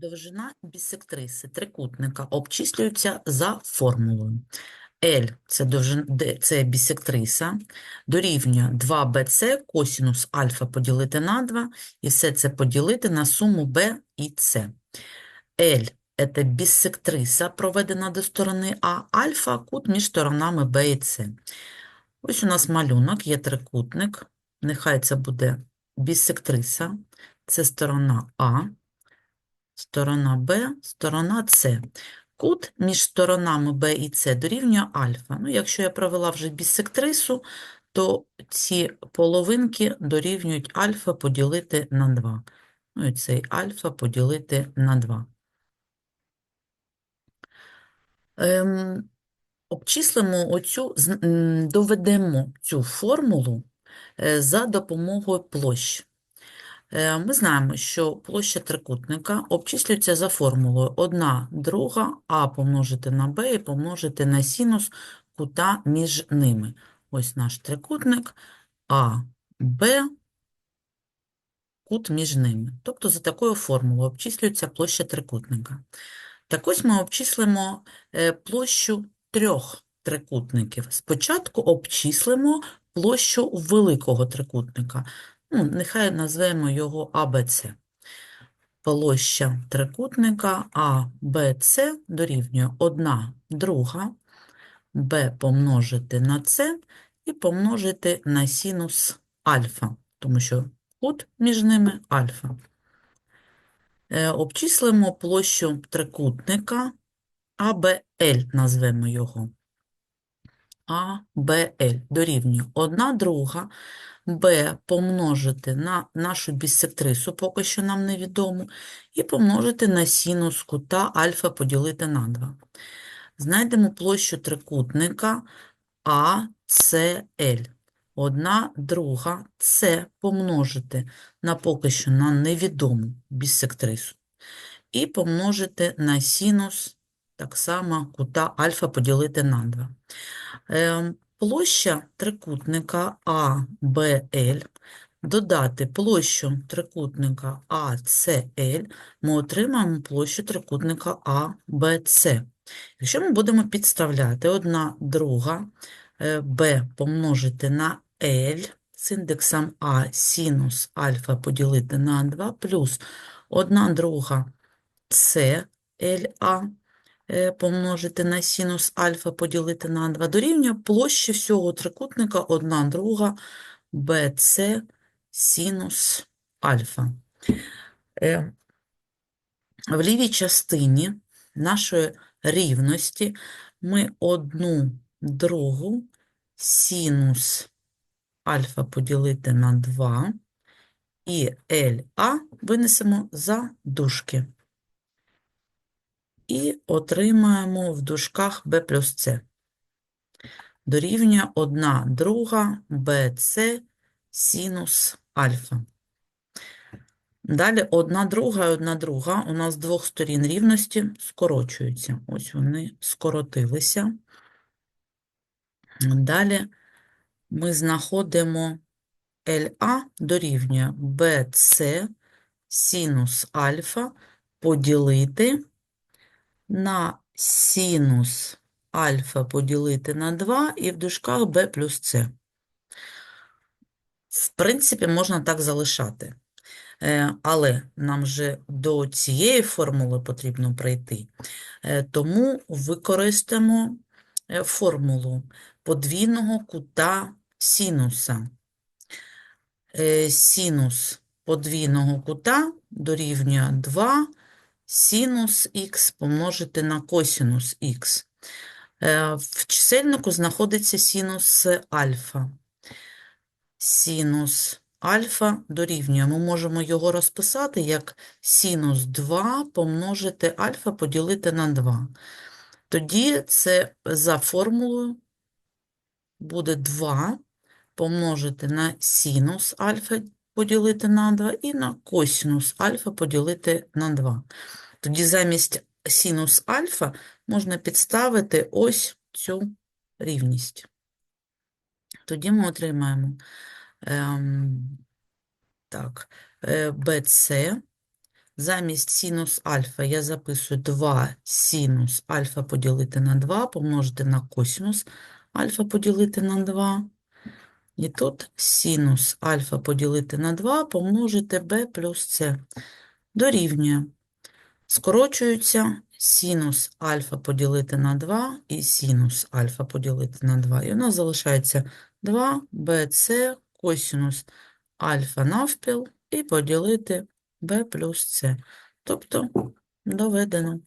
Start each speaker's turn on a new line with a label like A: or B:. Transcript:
A: Довжина бісектриси трикутника обчислюється за формулою. L – це, довжин, це бісектриса, дорівнює 2bc косінус альфа поділити на 2, і все це поділити на суму b і c. L – це бісектриса, проведена до сторони А, альфа – кут між сторонами b і c. Ось у нас малюнок, є трикутник, нехай це буде бісектриса, це сторона А, сторона Б, сторона С. Кут між сторонами Б і С дорівнює альфа. Ну, якщо я провела вже бісектрису, то ці половинки дорівнюють альфа поділити на 2. Ну і цей альфа поділити на 2. Ем, обчислимо оцю, доведемо цю формулу е, за допомогою площ. Е, Ми знаємо, що площа трикутника обчислюється за формулою 1 друга а помножити на b і помножити на синус кута між ними. Ось наш трикутник А, Б, кут між ними. Тобто за такою формулою обчислюється площа трикутника. Так ось ми обчислимо е, площу трьох трикутників. Спочатку обчислимо площу великого трикутника. Ну, нехай назвемо його АБЦ. Площа трикутника АБЦ дорівнює 1 друга b помножити на c і помножити на синус альфа, тому що кут між ними альфа. Е, Обчислимо площу трикутника АБЛ, назвемо його. АБЛ дорівнює 1 друга b помножити на нашу бісектрису, поки що нам невідомо, і помножити на синус кута альфа поділити на 2. Знайдемо площу трикутника АСЛ. 1 друга С помножити на поки що на невідому бісектрису. І помножити на синус так само кута альфа поділити на 2. Площа трикутника АБЛ додати площу трикутника АЦЛ, ми отримаємо площу трикутника АБЦ. Якщо ми будемо підставляти 1 друга е, b помножити на L з індексом А синус альфа поділити на 2 плюс 1 друга е, помножити на синус альфа поділити на 2 дорівнює площі всього трикутника 1 друга BC синус альфа. Е, В лівій частині нашої рівності ми одну другу синус альфа поділити на 2 і LA винесемо за дужки. І отримаємо в дужках b плюс c. Дорівнює 1 друга bc синус альфа. Далі 1 друга і 1 друга у нас з двох сторін рівності скорочуються. Ось вони скоротилися. Далі ми знаходимо LA дорівнює BC синус альфа поділити на синус альфа поділити на 2 і в дужках b плюс c. В принципі, можна так залишати. Е, Але нам же до цієї формули потрібно прийти. Е, Тому використаємо е, формулу подвійного кута синуса. Синус подвійного кута дорівнює 2 синус х помножити на косинус х. Е, В чисельнику знаходиться синус альфа. Синус альфа дорівнює. Ми можемо його розписати як синус 2 помножити альфа поділити на 2. Тоді це за формулою буде 2 помножити на синус альфа поділити на 2 і на косинус альфа поділити на 2. Тоді замість синус альфа можна підставити ось цю рівність. Тоді ми отримаємо ем, так, е, BC Замість синус альфа я записую 2 синус альфа поділити на 2, помножити на косинус альфа поділити на 2. І тут синус альфа поділити на 2 помножити b плюс c. Дорівнює. Скорочуються синус альфа поділити на 2 і синус альфа поділити на 2. І у нас залишається 2 bc косинус альфа навпіл і поділити b плюс c. Тобто доведено.